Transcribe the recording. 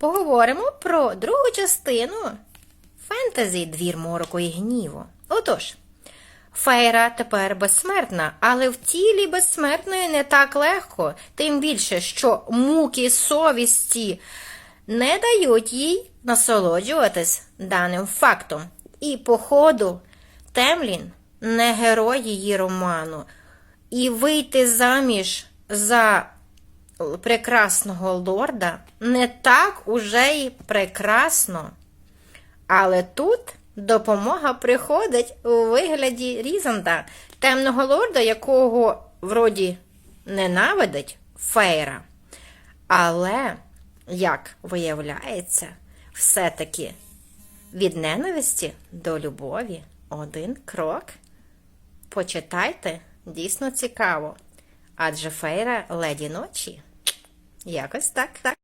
поговоримо про другу частину фентезі Двір мороку і гніву. Отож, Фейра тепер безсмертна, але в тілі безсмертної не так легко, тим більше, що муки совісті не дають їй насолоджуватись даним фактом. І, походу, Темлін не герой її роману. І вийти заміж за прекрасного лорда не так уже й прекрасно. Але тут допомога приходить у вигляді Різанда, темного лорда, якого вроді ненавидить Фейра. Але, як виявляється, все-таки від ненависті до любові один крок. Почитайте, дійсно цікаво. Адже Фейра леді ночі. Якось так, так.